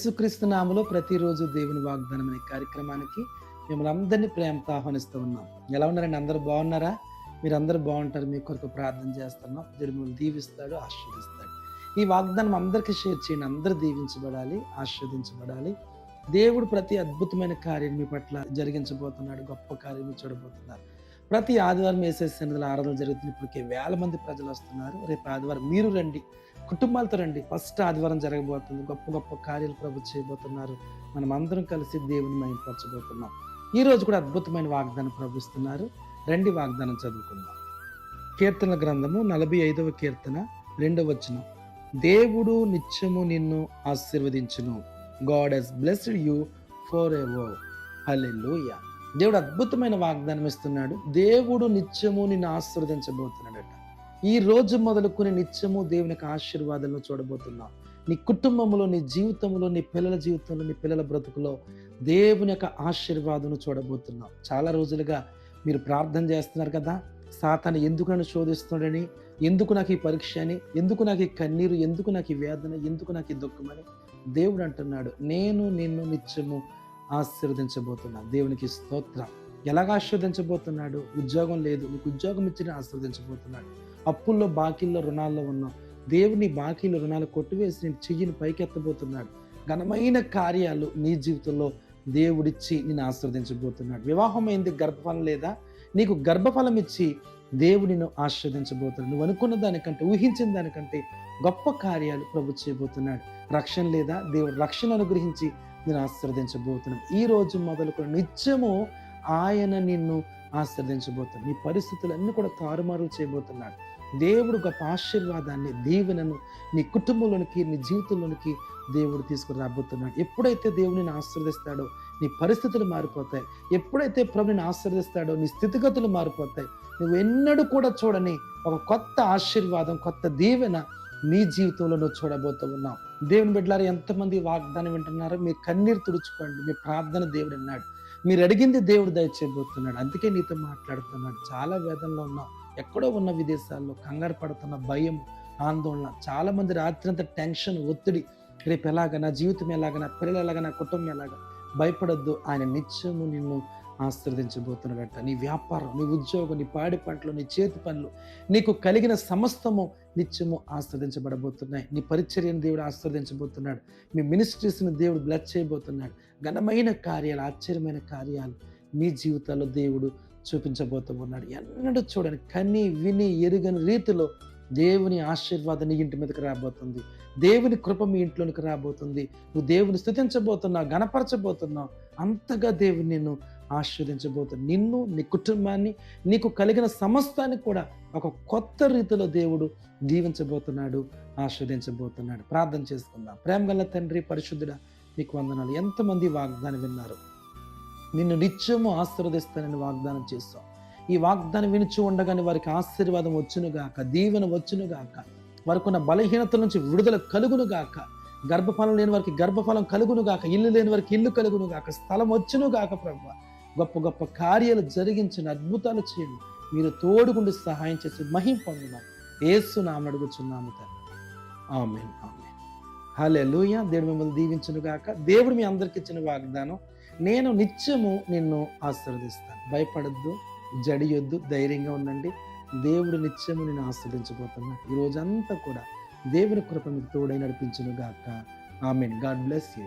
యేసుక్రీస్తు నామలో ప్రతిరోజు దేవుని వాగ్దానం అనే కార్యక్రమానికి మిమ్మల్ని అందరినీ ప్రేమతో ఆహ్వానిస్తూ ఉన్నాం. ఎలా ఉన్నారండి? అందరూ బాగున్నారా? మీరు అందరూ బాగుంటారు. మీ కొరకు ప్రార్థన చేస్తున్నాం. దేవుడు మిమ్మల్ని దీవిస్తాడు ఆశీర్దిస్తాడు ఈ వాగ్దానం అందరికీ షేర్ చేయండి. అందరూ దీవించబడాలి ఆశీర్వదించబడాలి. దేవుడు ప్రతి అద్భుతమైన కార్యం మీ పట్ల జరిగించబోతున్నాడు గొప్ప కార్యం చూడబోతున్నారు. ప్రతి ఆదివారం వేసే సన్నిధిలో ఆరాధన జరుగుతుంది. ఇప్పటికే వేల మంది ప్రజలు వస్తున్నారు. రేపు ఆదివారం మీరు రండి. కుటుంబాలతో రండి. ఫస్ట్ ఆదివారం జరగబోతుంది. గొప్ప గొప్ప కార్యాలు ప్రభు చేయబోతున్నారు. మనం అందరం కలిసి దేవుని మైపరచబోతున్నాం ఈ రోజు కూడా అద్భుతమైన వాగ్దానం ప్రభుస్తున్నారు. రండి వాగ్దానం చదువుకుందాం. కీర్తన గ్రంథము నలభై ఐదవ కీర్తన రెండవ వచనం. దేవుడు నిత్యము నిన్ను ఆశీర్వదించును. God has blessed you for ever hallelujah దేవుడు అద్భుతమైన వాగ్దానం ఇస్తున్నాడు. దేవుడు నిత్యము నిన్ను ఆశీర్వదించబోతున్నాడట. ఈ రోజు మొదలుకునే నిత్యము దేవుని యొక్క ఆశీర్వాదాలను చూడబోతున్నాం. నీ కుటుంబంలో నీ జీవితంలో నీ పిల్లల జీవితంలో నీ పిల్లల బ్రతుకులో దేవుని యొక్క ఆశీర్వాదం చూడబోతున్నాం. చాలా రోజులుగా మీరు ప్రార్థన చేస్తున్నారు కదా. సాతాను ఎందుకు నన్ను శోధిస్తున్నాడని? ఎందుకు నాకు ఈ పరీక్ష అని? ఎందుకు నాకు ఈ కన్నీరు? ఎందుకు నాకు ఈ వేదన? ఎందుకు నాకు ఈ దుఃఖమని దేవుడు అంటున్నాడు నేను నిన్ను నిత్యము ఆశీర్వదించబోతున్నాడు. దేవునికి స్తోత్రం. ఎలాగ ఆశీర్వదించబోతున్నాడు? ఉద్యోగం లేదు. నీకు ఉద్యోగం ఇచ్చిన ఆశీర్వదించబోతున్నాడు. అప్పుల్లో బాకీల్లో రుణాల్లో ఉన్నావు. దేవుని బాకీలు రుణాలు కొట్టివేసి నేను చెయ్యిని పైకెత్తబోతున్నాడు. ఘనమైన కార్యాలు నీ జీవితంలో దేవుడిచ్చి నేను ఆశీర్వదించబోతున్నాడు. వివాహం అయింది గర్భఫలం లేదా? నీకు గర్భఫలం ఇచ్చి దేవుడిని నిన్ను ఆశీర్వదించబోతున్నాడు. నువ్వు అనుకున్న దానికంటే ఊహించిన దానికంటే గొప్ప కార్యాలు ప్రభు చేయబోతున్నాడు. రక్షణ లేదా? దేవుడు రక్షణ అనుగ్రహించి నేను ఆశీర్వదించబోతున్నాను. ఈ రోజు మొదలుకొని నిత్యము ఆయన నిన్ను ఆశీర్వదించబోతున్నాడు. నీ పరిస్థితులన్నీ కూడా తారుమారు చేయబోతున్నాడు. దేవుడు గొప్ప ఆశీర్వాదాన్ని దీవెనను నీ కుటుంబంలోనికి నీ జీవితంలోనికి దేవుడు తీసుకుని రాబోతున్నాడు. ఎప్పుడైతే దేవుడిని ఆశీర్దిస్తాడో నీ పరిస్థితులు మారిపోతాయి. ఎప్పుడైతే ప్రభుని ఆశీర్దిస్తాడో నీ స్థితిగతులు మారిపోతాయి. నువ్వు ఎన్నడూ కూడా చూడని ఒక కొత్త ఆశీర్వాదం కొత్త దీవెన నీ జీవితంలో నువ్వు చూడబోతూ ఉన్నావు. దేవుని బిడ్డలారు ఎంతమంది వాగ్దానం వింటున్నారో మీ కన్నీరు తుడుచుకోండి. మీ ప్రార్థన దేవుడు అన్నాడు మీరు అడిగింది దేవుడు దయచేయబోతున్నాడు. అందుకే నీతో మాట్లాడుతున్నాడు. చాలా వేదనలో ఉన్నావు. ఎక్కడో ఉన్న విదేశాల్లో కంగారు పడుతున్న భయం ఆందోళన చాలా మంది రాత్రంతా టెన్షన్ ఒత్తిడి. రేపు ఎలాగ నా జీవితం ఎలాగ నా పిల్లలు ఎలాగ నా కుటుంబం ఎలాగ భయపడొద్దు. ఆయన నిత్యము నిన్ను ఆశీర్వదించబోతున్నాడట నీ వ్యాపారం నీ ఉద్యోగం నీ పాడి పంటలు నీ చేతి పనులు నీకు కలిగిన సమస్తము నిత్యము ఆస్వాదించబడబోతున్నాయి నీ పరిచర్యను దేవుడు ఆస్వాదించబోతున్నాడు మీ మినిస్ట్రీస్ని దేవుడు బ్లెస్ చేయబోతున్నాడు. ఘనమైన కార్యాలు ఆశ్చర్యమైన కార్యాలు మీ జీవితాల్లో దేవుడు చూపించబోతూ ఉన్నాడు. ఎన్నడూ చూడని కని విని ఎరుగని రీతిలో దేవుని ఆశీర్వాదం నీ ఇంటి మీదకి రాబోతుంది. దేవుని కృప మీ ఇంట్లోనికి రాబోతుంది. నువ్వు దేవుని స్థుతించబోతున్నావు గణపరచబోతున్నావు. అంతగా దేవుని నిన్ను ఆశీర్వదించబోతుంది నిన్ను నీ కుటుంబాన్ని నీకు కలిగిన సమస్తాన్ని కూడా ఒక కొత్త రీతిలో దేవుడు దీవించబోతున్నాడు ఆశీర్వదించబోతున్నాడు. ప్రార్థన చేసుకుందాం. ప్రేమ గల తండ్రి పరిశుద్ధుడ నీకు వందనాలు. ఎంతమంది వాగ్దానం విన్నారు? నిన్ను నిత్యము ఆశీర్వదిస్తానని వాగ్దానం చేస్తాం ఈ వాగ్దానం వినుచు ఉండగానే వారికి ఆశీర్వాదం వచ్చునుగాక దీవెన వచ్చునుగాక వారికి ఉన్న బలహీనతల నుంచి విడుదల కలుగునుగాక గర్భఫలం లేని వారికి గర్భఫలం కలుగునుగాక ఇల్లు లేని వారికి ఇల్లు కలుగునుగాక స్థలం వచ్చునుగాక ప్రభు. గొప్ప గొప్ప కార్యాలు జరిగించిన అద్భుతాలు చేయండి. మీరు తోడుగుండి సహాయం చేసి మహిం ఏసు నామ అడుగుచున్నాము తండ్రి. Amen amen. హలే లూయ దేవుడు మిమ్మల్ని దీవించునుగాక. దేవుడు మీ అందరికి ఇచ్చిన వాగ్దానం నేను నిత్యము నిన్ను ఆశీర్వదిస్తాను. భయపడద్దు. జడియొద్దు ధైర్యంగా ఉండండి. దేవుడు నిత్యము నేను ఆస్వాదించబోతున్నా. ఈ రోజంతా కూడా దేవుని కృప మీకు తోడై నడిపించును గాక ఆమెన్. God bless you.